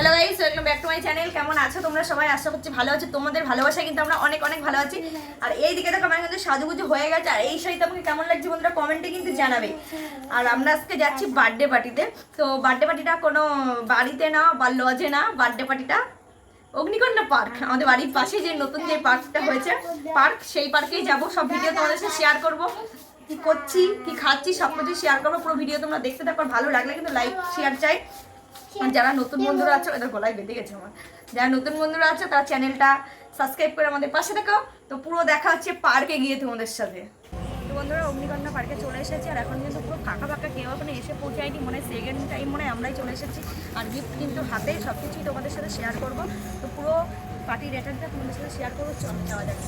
Hello guys welcome back to my channel কেমন আছো তোমরা সবাই? আশা করছি ভালো আছো। তোমাদের ভালোবাসা কিন্তু আমরা অনেক অনেক ভালো আছি। আর এই দিকে দেখো, আমার কিন্তু সাজুগুজু হয়ে গেছে। আর এই শাড়িটা আমাকে কেমন লাগছে বন্ধুরা কমেন্টে কিন্তু জানাবে। আর আমরা আজকে যাচ্ছি বার্থডে পার্টিতে তো। বার্থডে পার্টিটা কোনো বাড়িতে না বা লজে না। বার্থডে পার্টিটা অগ্নিকন্যা পার্ক আমাদের বাড়ির পাশে যে নতুন যে পার্কটা হয়েছে পার্ক সেই পার্কেই যাব। সব ভিডিও তোমাদের সাথে শেয়ার করব। কি করছি, কি খাচ্ছি সব কিছু শেয়ার করব। পুরো ভিডিও তোমরা দেখতে থাকো। ভালো লাগলে কিন্তু লাইক শেয়ার চাই যারা নতুন বন্ধুরা আছে ওদের গলায় বেঁধে গেছে আমার। যারা নতুন বন্ধুরা আছে, তারা চ্যানেলটা সাবস্ক্রাইব করে আমাদের পাশে থাকো। তো পুরো দেখা হচ্ছে পার্কে গিয়ে তোমাদের সাথে। তো বন্ধুরা, অগ্নিকন্যা পার্কে চলে এসেছি, আর এখন কিন্তু পুরো ফাঁকা ফাঁকা, কেউ এখন এসে পৌঁছায়নি, মনে সেকেন্ড টাইম মনে আমরাই চলে এসেছি। আর গিফট কিন্তু হাতে সব কিছুই তোমাদের সাথে শেয়ার করব। তো পুরো পার্টির অ্যাটেন্ডটা তোমাদের সাথে শেয়ার করব, চল যাওয়া যাক।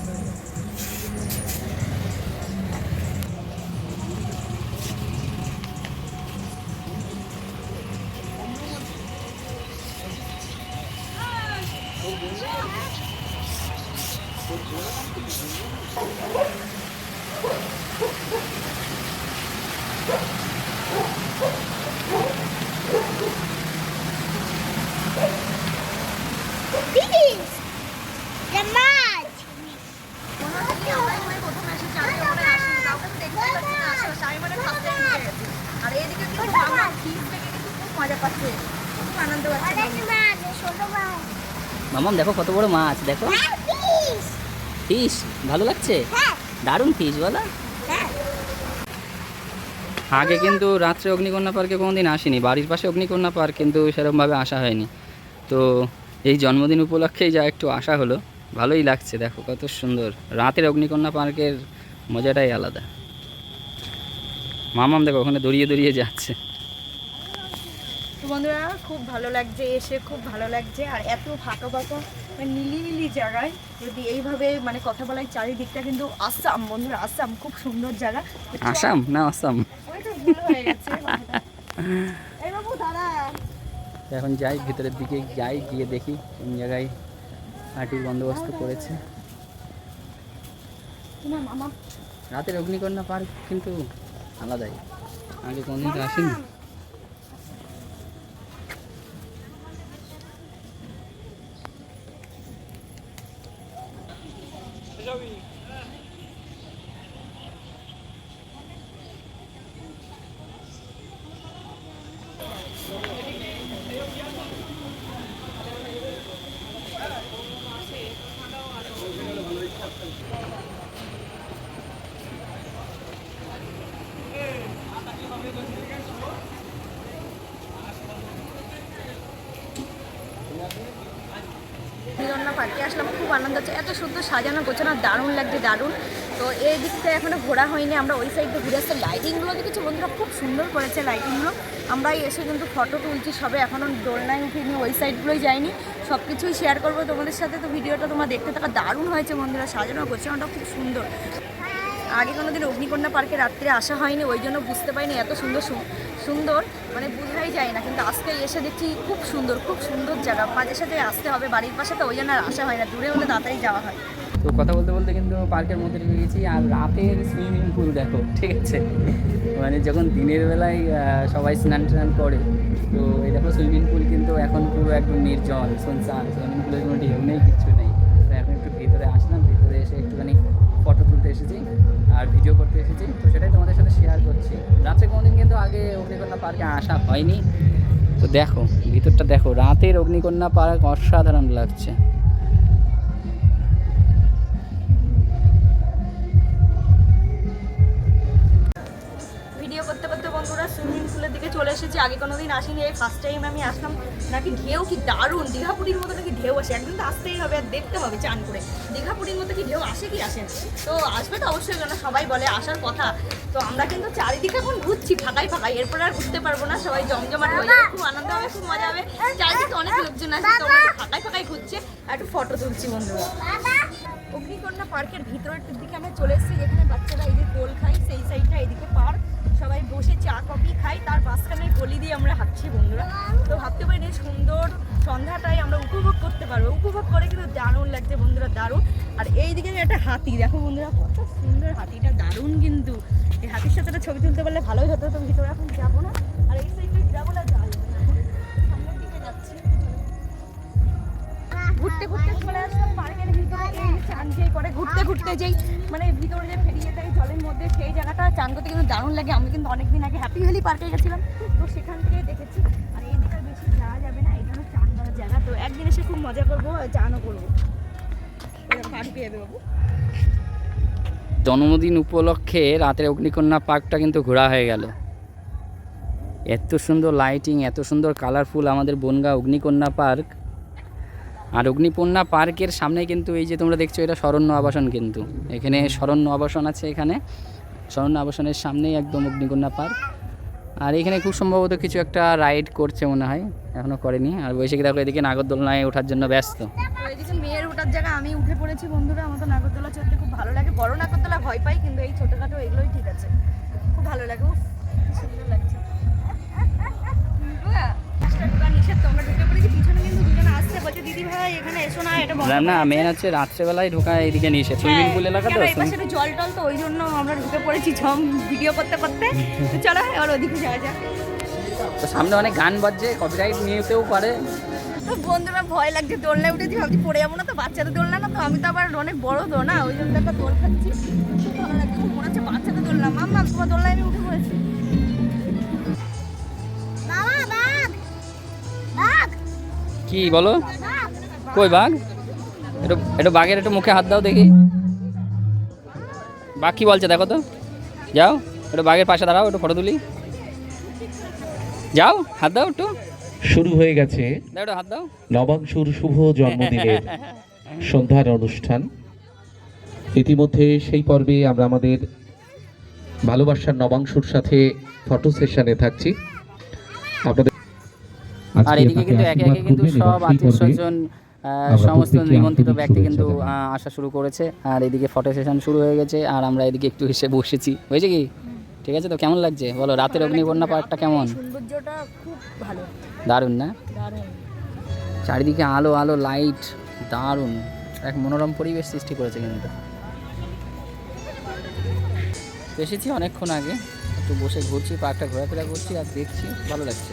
আর এদিকে কিন্তু মামা ঠিক কিন্তু খুব মজা পাচ্ছে খুব আনন্দ পাচ্ছে What is mud? ছোট মাছ। মামাম দেখো কত বড় মাছ দেখো. ফিশ ভালো লাগছে দারুণ ফিশ বলো। আগে কিন্তু রাত্রে অগ্নিকন্যা পার্কে কোনোদিন আসিনি, বাড়ির পাশে অগ্নিকন্যা পার্ক কিন্তু সেরকমভাবে আসা হয়নি। তো এই জন্মদিন উপলক্ষেই যা একটু আসা হলো, ভালোই লাগছে, দেখো কত সুন্দর। রাতের অগ্নিকন্যা পার্কের মজাটাই আলাদা। মামাম দেখো ওখানে দড়িয়ে দড়িয়ে যাচ্ছে। বন্ধুরা খুব ভালো লাগছে এসে খুব ভালো লাগছে। আর এত ফাঁকা ফাঁকা নিলিমিলি জায়গায় যদি এইভাবে মানে কথা বলাই চারিদিকটা কিন্তু আসাম বন্ধুরা আসাম খুব সুন্দর জায়গা। আসাম? না আসাম। হয়ে এখন যাই ভিতরের দিকে যাই গিয়ে দেখি কোন জায়গায় হাঁটির বন্দোবস্ত করেছে। রাতের অগ্নিকন্যা পার্ক কিন্তু আলাদাই। আগে কোনদিন আসেনি। পার্কে আসলাম, খুব আনন্দ হচ্ছে। এত সুন্দর সাজানো গোছানো, দারুণ লাগছে, দারুণ। তো এই দিকটা এখনও ঘোরা হয়নি, আমরা ওই সাইডে ঘুরে আসতে লাইটিংগুলো দেখেছি বন্ধুরা? খুব সুন্দর করেছে লাইটিংগুলো আমরাই এসে কিন্তু ফটো তুলছি সবে এখনও দোলনায় উঠিনি, ওই সাইডগুলোই যাইনি। সব কিছুই শেয়ার করব তোমাদের সাথে। তো ভিডিওটা তোমরা দেখতে থাকা, দারুণ হয়েছে বন্ধুরা, সাজানো, গোছানোটা খুব সুন্দর। আগে কোনো দিন অগ্নিকন্যা পার্কে রাত্রে আসা হয়নি, ওই জন্য বুঝতে পারিনি, এত সুন্দর সুন্দর মানে বোঝাই যায় না, কিন্তু আজকে এসে দেখছি খুব সুন্দর খুব সুন্দর জায়গা। মাঝে সাথে আসতে হবে, বাড়ির পাশে তো ওই জন্য আর আসা হয় না, দূরে হলে তাড়াতাড়ি যাওয়া হয়। তো কথা বলতে বলতে কিন্তু পার্কের মধ্যে ঢুকে গেছি, আর রাতের সুইমিং পুল দেখো, ঠিক আছে? মানে যখন দিনের বেলায় সবাই স্নান টান করে, তো এই দেখো সুইমিং পুল কিন্তু এখন পুরো একদম নির্জন শুনছান সুইমিং পুলের কোনো ঢেউ নেই, কিচ্ছু নেই। তো এখন একটু ভিতরে আসলাম, ভিতরে এসে একটুখানি এসেছি আর ভিডিও করতে এসেছি। তো সেটাই তোমাদের সাথে শেয়ার করছি। রাতে কোনোদিন কিন্তু আগে অগ্নিকন্যা পার্কে আসা হয়নি। তো দেখো, ভিতরটা দেখো, রাতের অগ্নিকন্যা পার্ক অসাধারণ লাগছে। আগে কোনো দিন আসিনি, এই ফার্স্ট টাইম আমি আসলাম। নাকি ঢেউ কি দারুণ, দীঘাপুরীর মতো নাকি ঢেউ আসে। একদিন তো আসতেই হবে আর দেখতে হবে চান করে। দীঘাপুরীর মতো কি ঢেউ আসে কি আসে তো আসবে তো অবশ্যই কেন সবাই বলে আসার কথা। তো আমরা কিন্তু চারিদিকে এখন ঘুরছি, ফাঁকাই ফাঁকাই। এরপর আর ঘুরতে পারব না, সবাই জমজমাট হয়ে যাবে, খুব আনন্দ হবে, খুব মজা হবে। চারিদিকে অনেক লোকজন আছে, তো আমরা ফাঁকাই ফাঁকাই ঘুরছে আর একটু ফটো তুলছি বন্ধুরা। অগ্নিকন্যা পার্কের ভিতরের দিকে আমরা চলে এসেছি, যেখানে বাচ্চারা এই যে কোল খাই সেই সাইডটা বন্ধুরা। তো ভাবতে পারি সুন্দর সন্ধ্যাটাই আমরা উপভোগ করতে পারব। উপভোগ করে কিন্তু দারুণ লাগছে বন্ধুরা, দারুণ। আর এই দিকে একটা হাতি, দেখো বন্ধুরা, কত সুন্দর হাতিটা, দারুণ কিন্তু। এই হাতির সাথে ছবি তুলতে পারলে ভালোই হতো, তো ভিতরে এখন যাব। ঘুরতে ঘুরতে চলে আসলাম, পার্কের ভিতরে এই চান যেই করে ঘুরতে ঘুরতে যেই মানে ভিতরে যে ফেরিয়ে দেয় জলের মধ্যে সেই জায়গাটা, চান করতে কিন্তু দারুণ লাগে। আমি কিন্তু অনেকদিন আগে হ্যাপি ভ্যালি পার্কে গেছিলাম, তো সেখান থেকে দেখেছি। আর এই দিকে বেশি যাওয়া যাবে না হলো চান করার জায়গা। তো একদিন এসে খুব মজা করব চানও করব। জন্মদিন উপলক্ষে রাতের অগ্নিকন্যা পার্কটা কিন্তু ঘোরা হয়ে গেল। এত সুন্দর লাইটিং এত সুন্দর কালারফুল আমাদের বনগা অগ্নিকন্যা পার্ক। আর অগ্নিকন্যা পার্কের সামনে কিন্তু এই যে তোমরা দেখছ এটা শরণ্য আবাসন কিন্তু। এখানে শরণ্য আবাসন আছে এখানে। শরণ্য আবাসনের সামনেই একদম অগ্নিকন্যা পার্ক। আর এখানে খুব সম্ভবত কিছু একটা রাইড করছে মনে হয় এখনও করেনি। আর বৈশাখী দেখো এদিকে নাগরদোলনায় ওঠার জন্য ব্যস্ত। এদিকে মেয়ের ওঠার জায়গা আমি উঠে পড়েছি বন্ধুরা আমার তো নাগরদোলা চড়তে খুব ভালো লাগে। বড় নাগরদোলা ভয় পাই কিন্তু এই ছোটখাটো এগুলোই ঠিক আছে। খুব ভালো লাগে সুন্দর লাগছে। না না মেন হচ্ছে রাত্রেবেলায় ঢোকা এদিকে নিষেধ সুইমিং হ্যাঁ, পুল এলাকা তো জল টল তো ওই জন্য আমরা ঢুকে পড়েছি ঝম ভিডিও করতে করতে। তো চলো এবার ওদিকে যাওয়া যাক। তো সামনে অনেক গান বাজছে কপিরাইট নিতেও পারে। তো বন্ধুরা ভয় লাগছে দোলনায় উঠেছি ভাবছি পড়ে যাব না তো বাচ্চাদের দোলনা না তো আমি তো আবার অনেক বড় দোলনা ওই জন্য একটা দোল খাচ্ছি। ভালো লাগছে মনে হচ্ছে বাচ্চাদের কি বলো? কই বাঘ? একটু একটু বাঘের একটু মুখে হাত দাও দেখি। বাঘ কি বলছে দেখো তো। যাও একটু বাঘের পাশে দাঁড়াও একটু ফটো তুলি। যাও হাত দাও একটু। শুরু হয়ে গেছে হাত দাও। নবাংশুর শুভ জন্মদিনের সন্ধ্যার অনুষ্ঠান। ইতিমধ্যে সেই পর্বে আমরা আমাদের ভালোবাসার নবাংশুর সাথে ফটো সেশনে থাকছি। আপনাদের আর এদিকে কিন্তু একে একে কিন্তু সব আত্মীয় স্বজন সমস্ত নিমন্ত্রিত ব্যক্তি কিন্তু আহ, আসা শুরু করেছে। আর এদিকে ফটো সেশন শুরু হয়ে গেছে আর আমরা এদিকে একটু এসে বসেছি। হয়েছে কি? ঠিক আছে তো কেমন লাগছে? বলো রাতের অগ্নিকন্যা পার্কটা কেমন? সৌন্দর্যটা খুব ভালো। দারুণ না? চারিদিকে আলো আলো লাইট দারুণ। এক মনোরম পরিবেশ সৃষ্টি করেছে কিন্তু। এসেছি অনেকক্ষণ আগে একটু বসে ঘুরছি পার্কটা ঘোরাফেরা করছি আর দেখছি ভালো লাগছে।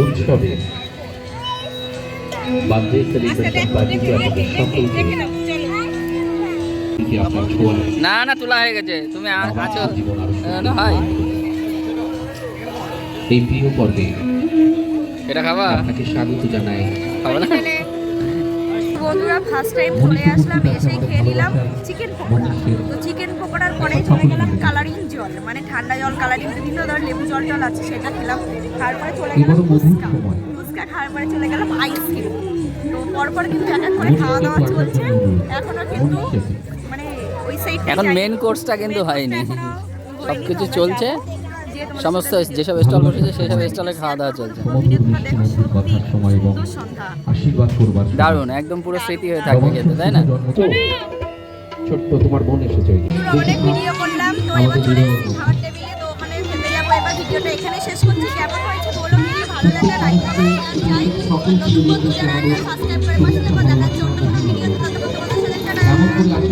উৎসবে বার্থডে সেলিব্রেশন পার্টিতে আপনাদের সকলকে না না তোলা হয়ে গেছে। তুমি আছো? হয়। এই প্রিয় পর্বে এটা খাবা? আপনাকে স্বাগত জানাই। খাব না? বন্ধুরা ফার্স্ট টাইম চলে আসলাম এসেই খেয়ে নিলাম চিকেন পকোড়া। তো চিকেন পকোড়ার পরে চলে গেলাম কালারিং জল মানে ঠান্ডা জল কালারিং বিভিন্ন ধরনের লেবু জল টল আছে সেটা খেলাম। তারপরে চলে গেলাম ফুচকা। ফুচকা খাওয়ার পরে চলে গেলাম আইসক্রিম তো পরপর কিন্তু এক এক করে খাওয়া দাওয়া চলছে। এখনও কিন্তু মানে ওই সাইড এখন মেন কোর্সটা কিন্তু হয়নি। সব কিছু চলছে। সমস্ত যেসব স্টল বসেছে সেসব স্টলে খাওয়া দাওয়া চলছে। দারুণ একদম পুরো স্মৃতি হয়ে থাকবে খেতে তাই না? ছোট্ট তোমার বোন এসেছে তো এবার চলে এসেছি খাওয়ার টেবিলে তো ওখানে খেতে যাব। এবার ভিডিওটা এখানে শেষ করছি। কেমন হয়েছে বলো ভিডিও ভালো লাগলে লাইক করবেন নতুন বন্ধু যারা সাবস্ক্রাইব করে পাশে থাকো দেখার জন্য ভিডিওতে ততক্ষণ তোমাদের সাথে